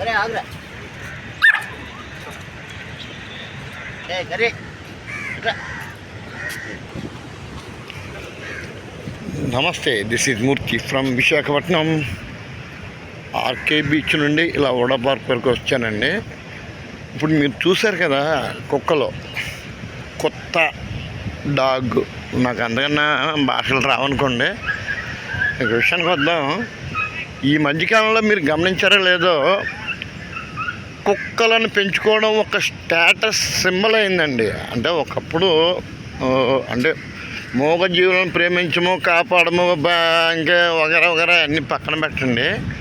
అరే ఆగురా నమస్తే this is Murthy from Visakhapatnam RK beach నుండి ఇలా వడపార్క్ వరకు వచ్చానండి. ఇప్పుడు మీరు చూశారు కదా కుక్కలో. కొత్త డాగ్. నాకు అంతకన్నా భాషలు రావనుకోండి. ఇక విషయానికి వద్దాం. ఈ మధ్యకాలంలో మీరు గమనించారో లేదో కుక్కలను పెంచుకోవడం ఒక స్టేటస్ సింబల్ అయిందండి. అంటే ఒకప్పుడు అంటే మూగ జీవులను ప్రేమించము కాపాడము బా- ఇంకా వగరా వగరా అన్నీ పక్కన పెట్టండి.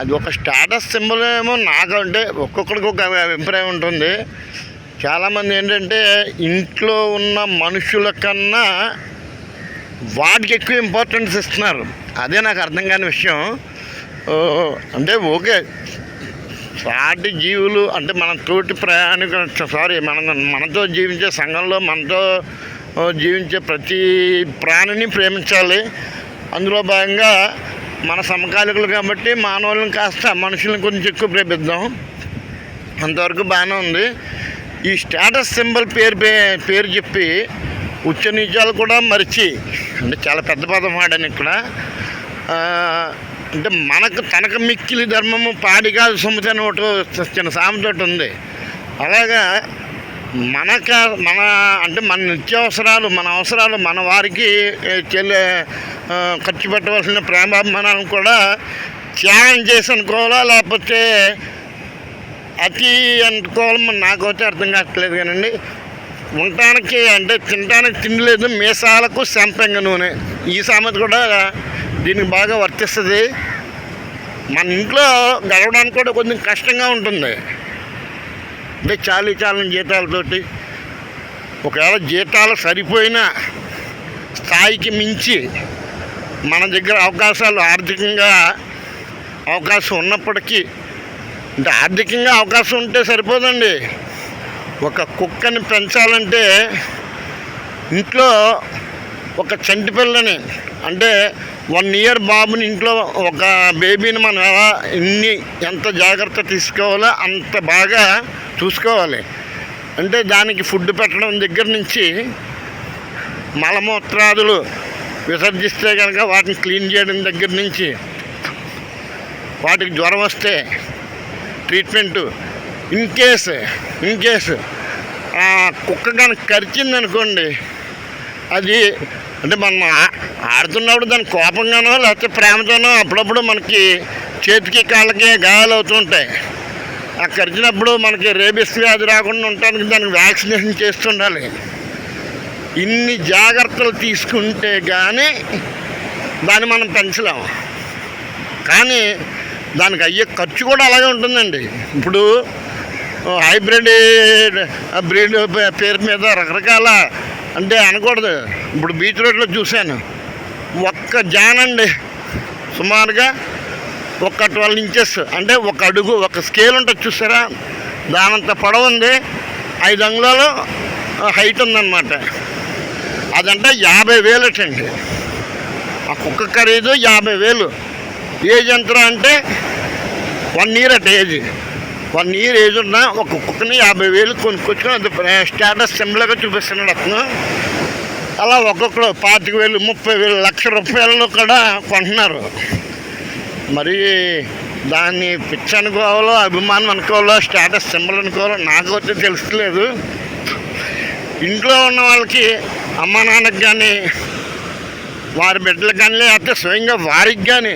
అది ఒక స్టేటస్ సింబల్ ఏమో నాకు అంటే ఒక్కొక్కడికి ఒక అభిప్రాయం ఉంటుంది. చాలామంది ఏంటంటే ఇంట్లో ఉన్న మనుషుల కన్నా వాటికి ఎక్కువ ఇంపార్టెన్స్ ఇస్తున్నారు. అదే నాకు అర్థం కాని విషయం. అంటే ఓకే. సాటి జీవులు అంటే మన తోటి ప్రయాణికులు సారీ మన మనతో జీవించే సంఘంలో మనతో జీవించే ప్రతి ప్రాణిని ప్రేమించాలి. అందులో భాగంగా మన సమకాలికులు కాబట్టి మానవులను కాస్త మనుషులను కొంచెం ఎక్కువ ప్రేమిద్దాం. అంతవరకు బాగానే ఉంది. ఈ స్టేటస్ సింబల్ పేరు పే- పేరు చెప్పి ఉచ్చ నీచాలు కూడా మరిచి అంటే చాలా పెద్ద పదం వాడాను ఇక్కడ అంటే మనకు తనకు మిక్కిలి ధర్మము పాడిగా సొమ్ముతి అని ఒకటి చిన్న సామెతోటి ఉంది. అలాగా మనక మన అంటే మన నిత్యావసరాలు మన అవసరాలు మన వారికి చెల్లె ఖర్చు పెట్టవలసిన ప్రేమాభిమానాలను కూడా త్యాగం చేసి అనుకోవాలా? లేకపోతే అతి అనుకోవాలి నాకైతే అర్థం కావట్లేదు కానండి. ఉండటానికి అంటే తినడానికి తిండి లేదు మీసాలకు సంపెంగ నూనె. ఈ సామెత కూడా దీనికి బాగా వర్తిస్తుంది. మన ఇంట్లో గడవడానికి కూడా కొంచెం కష్టంగా ఉంటుంది. అంటే చాలీ చాలని జీతాలతోటి ఒకవేళ జీతాలు సరిపోయిన స్థాయికి మించి మన దగ్గర అవకాశాలు ఆర్థికంగా అవకాశం ఉన్నప్పటికీ అంటే ఆర్థికంగా అవకాశం ఉంటే సరిపోదండి. ఒక కుక్కని పెంచాలంటే ఇంట్లో ఒక చంటి పిల్లని అంటే వన్ ఇయర్ బాబుని ఇంట్లో ఒక బేబీని మనం ఎలా ఎన్ని ఎంత జాగ్రత్త తీసుకోవాలో అంత బాగా చూసుకోవాలి. అంటే దానికి ఫుడ్ పెట్టడం దగ్గర నుంచి మలమూత్రాదులు విసర్జిస్తే కనుక వాటిని క్లీన్ చేయడం దగ్గర నుంచి వాటికి జ్వరం వస్తే treatment in case in case ఆ కుక్క కనుక కరిచింది అనుకోండి అది అంటే మనం ఆడుతున్నప్పుడు దాని కోపంగానో లేకపోతే ప్రేమతోనో అప్పుడప్పుడు మనకి చేతికి కాళ్ళకి గాయాలు అవుతుంటాయి ఆ కరిచినప్పుడు మనకి రేబిస్ వ్యాధి రాకుండా ఉండటానికి దానికి వ్యాక్సినేషన్ చేస్తుండాలి. ఇన్ని జాగ్రత్తలు తీసుకుంటే కానీ దాన్ని మనం పెంచలేము కానీ దానికి అయ్యే ఖర్చు కూడా అలాగే ఉంటుందండి. ఇప్పుడు హైబ్రిడ్ బ్రీడ్ పేరు మీద రకరకాల అంటే అనకూడదు. ఇప్పుడు బీచ్ రోడ్లో చూశాను. ఒక్క జానండి సుమారుగా ఒక ట్వెల్వ్ ఇంచెస్. అంటే ఒక అడుగు ఒక స్కేల్ ఉంటుంది చూసారా? దానంత పొడవు ఉంది. ఐదు అంగుళాలు హైట్ ఉందన్నమాట. అదంటే యాభై వేలటండి. ఆ కుక్క ఖరీదు యాభై వేలు. ఏజ్ ఎంత అంటే వన్ ఇయర్ అట ఏజ్ వన్ ఇయర్ ఏజ్ ఉన్న ఒక కుక్కని యాభై వేలు కొనుక్కొచ్చుకొని అది స్టేటస్ సింబల్గా చూపిస్తున్నాడు అతను. అలా ఒక్కొక్కరు పాతిక వేలు ముప్పై వేలు లక్ష రూపాయలను కూడా కొంటున్నారు. మరి దాన్ని పిచ్చి అనుకోవాలో అభిమానం అనుకోవాలో స్టేటస్ సింబల్ అనుకోవాలో నాకు వచ్చి తెలుసులేదు ఇంట్లో ఉన్న వాళ్ళకి అమ్మ నాన్నకి కానీ వారి బిడ్డలకు కానీ లేకపోతే స్వయంగా వారికి కానీ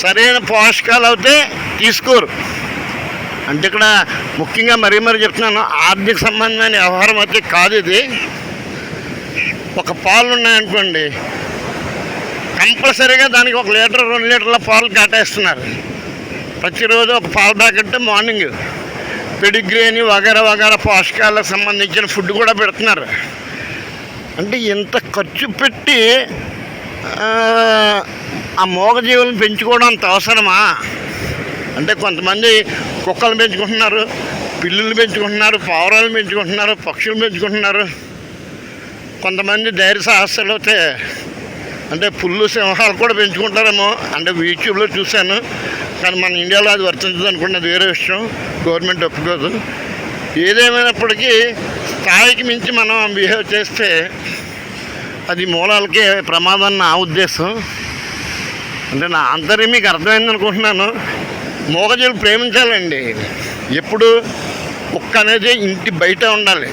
సరైన పోషకాలు అయితే తీసుకోరు. అంటే ఇక్కడ ముఖ్యంగా మరీ మరీ చెప్తున్నాను ఆర్థిక సంబంధమైన వ్యవహారం అయితే కాదు ఇది. ఒక పాలు ఉన్నాయనుకోండి కంపల్సరీగా దానికి ఒక లీటర్ రెండు లీటర్ల పాలు కేటాయిస్తున్నారు. ప్రతిరోజు ఒక పాల ప్యాకెట్ మార్నింగ్ పెడిగ్రీ అని వగర వగర పోషకాలకు సంబంధించిన ఫుడ్ కూడా పెడుతున్నారు. అంటే ఇంత ఖర్చు పెట్టి ఆ, మూగజీవులను పెంచుకోవడం అంత అవసరమా? అంటే కొంతమంది కుక్కలు పెంచుకుంటున్నారు పిల్లులు పెంచుకుంటున్నారు పావురాలు పెంచుకుంటున్నారు పక్షులు పెంచుకుంటున్నారు. కొంతమంది ధైర్య సాహసాలు అయితే అంటే పుల్లు సింహాలు కూడా పెంచుకుంటారేమో. అంటే యూట్యూబ్లో చూశాను. కానీ మన ఇండియాలో అది వర్తించదు అనుకున్నది వేరే విషయం. గవర్నమెంట్ ఒప్పుకోదు. ఏదేమైనప్పటికీ స్థాయికి మించి మనం బిహేవ్ చేస్తే అది మూలాలకే ప్రమాదం నా ఉద్దేశం. అంటే నా అంతర్యం మీకు అర్థమైంది అనుకుంటున్నాను. మూగజీలు ప్రేమించాలండి. ఎప్పుడు కుక్క అనేది ఇంటి బయట ఉండాలి.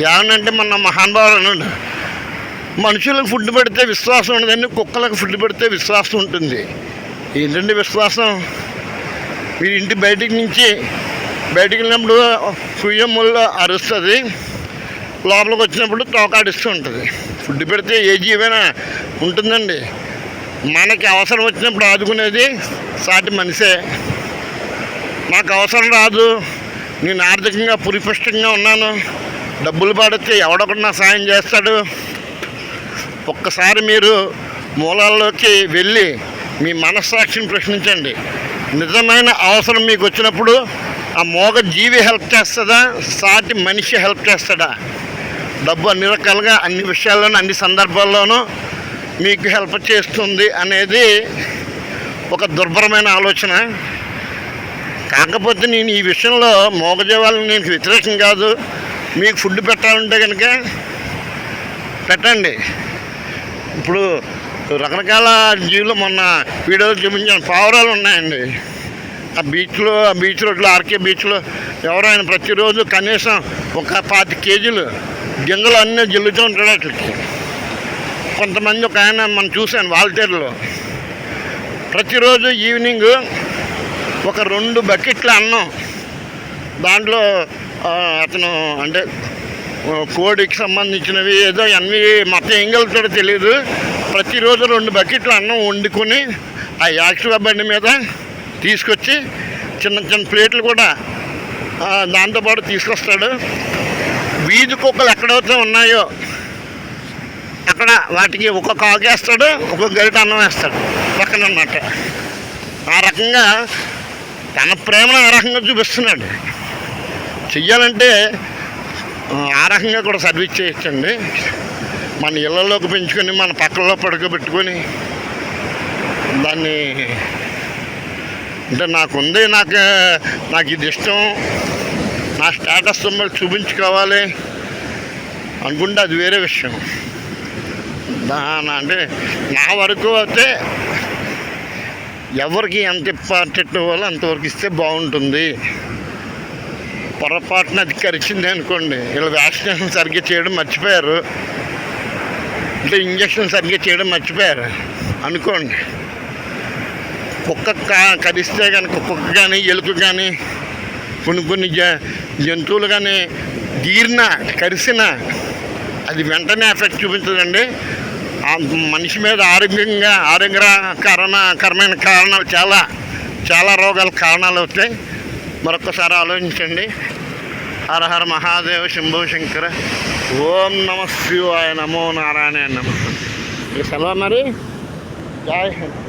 ఏమనంటే మన మహానుభావులు అన్నాడు మనుషులకు ఫుడ్ పెడితే విశ్వాసం ఉండదండి కుక్కలకు ఫుడ్ పెడితే విశ్వాసం ఉంటుంది. ఏంటండి విశ్వాసం? మీరు ఇంటి బయటికి నుంచి బయటికి వెళ్ళినప్పుడు సుయ్యముల్లో అరుస్తుంది. లోపలికి వచ్చినప్పుడు తోకాడిస్తూ ఉంటుంది. ఫుడ్ పెడితే ఏ జీవైనా ఉంటుందండి. మనకి అవసరం వచ్చినప్పుడు ఆదుకునేది సాటి మనిషే. నాకు అవసరం రాదు. నేను ఆర్థికంగా పురిపుష్టంగా ఉన్నాను. డబ్బులు పడితే ఎవడొకన్నా సాయం చేస్తాడు. ఒక్కసారి మీరు మూలాల్లోకి వెళ్ళి మీ మనస్సాక్షిని ప్రశ్నించండి. నిజమైన అవసరం మీకు వచ్చినప్పుడు ఆ మోగ జీవి హెల్ప్ చేస్తుందా? సాటి మనిషి హెల్ప్ చేస్తాడా డబ్బు అన్ని రకాలుగా అన్ని విషయాల్లోనూ అన్ని సందర్భాల్లోనూ మీకు హెల్ప్ చేస్తుంది అనేది ఒక దుర్భరమైన ఆలోచన. కాకపోతే నేను ఈ విషయంలో మోగజీవాలను నేను వ్యతిరేకం కాదు. మీకు ఫుడ్ పెట్టాలంటే కనుక పెట్టండి. ఇప్పుడు రకరకాల జీవులు మొన్న వీడియోలు చూపించిన. పావురాలు ఉన్నాయండి. ఆ బీచ్లో ఆ బీచ్ రోడ్లో ఆర్కే బీచ్లో ఎవరైనా ప్రతిరోజు కనీసం ఒక పాతి కేజీలు గింజలు అన్నీ జల్లుతూ ఉంటాడు అట్లకి కొంతమంది ఒక ఆయన మనం చూశాను వాల్టేర్లో ప్రతిరోజు ఈవినింగ్ ఒక రెండు బకెట్ల అన్నం దాంట్లో అతను అంటే కోడికి సంబంధించినవి ఏదో అన్నీ మొత్తం ఏం కలుగుతాడో తెలియదు ప్రతిరోజు రెండు బకెట్లు అన్నం వండుకొని ఆ యాక్టివా బండి మీద తీసుకొచ్చి చిన్న చిన్న ప్లేట్లు కూడా దాంతోపాటు తీసుకొస్తాడు. వీధి కుక్కలు ఎక్కడైతే ఉన్నాయో అక్కడ వాటికి ఒక్కొక్క ఆకేస్తాడు ఒక్కొక్క గరిట అన్నం వేస్తాడు పక్కన అన్నమాట ఆ రకంగా తన ప్రేమను ఆ రకంగా చూపిస్తున్నాడు. చెయ్యాలంటే ఆ, ఆ రకంగా కూడా సర్వీస్ చేయొచ్చండి. మన ఇళ్ళలోకి పెంచుకొని మన పక్కల్లో పడుకోబెట్టుకొని దాన్ని అంటే నాకుంది నాకు నాకు ఇది ఇష్టం. నా స్టేటస్ సింబల్ చూపించుకోవాలి అనుకుంటే అది వేరే విషయం. అంటే నా వరకు అయితే ఎవరికి ఎంత ఇంపార్టెంట్ ఇవ్వాలో అంతవరకు ఇస్తే బాగుంటుంది. పొరపాటున అది అనుకోండి వీళ్ళు వ్యాక్సినేషన్ సరిగ్గా చేయడం మర్చిపోయారు. అంటే ఇంజక్షన్ సరిగ్గా చేయడం మర్చిపోయారు అనుకోండి. కుక్క కరిస్తే కానీ కుక్క కానీ ఎలుక కానీ కొన్ని కొన్ని జ- జంతువులు కానీ గీరిన కరిసిన అది వెంటనే ఎఫెక్ట్ చూపించదండి. మనిషి మీద ఆరోగ్యంగా ఆరోగ్యకరమైన కారణాలు చాలా చాలా రోగాల కారణాలు అవుతాయి మరొకసారి ఆలోచించండి. హరహర మహాదేవ శంభో శంకర. ఓం నమ శివాయ నమో నారాయణ నమ. సెలవు మరి జై హింద్.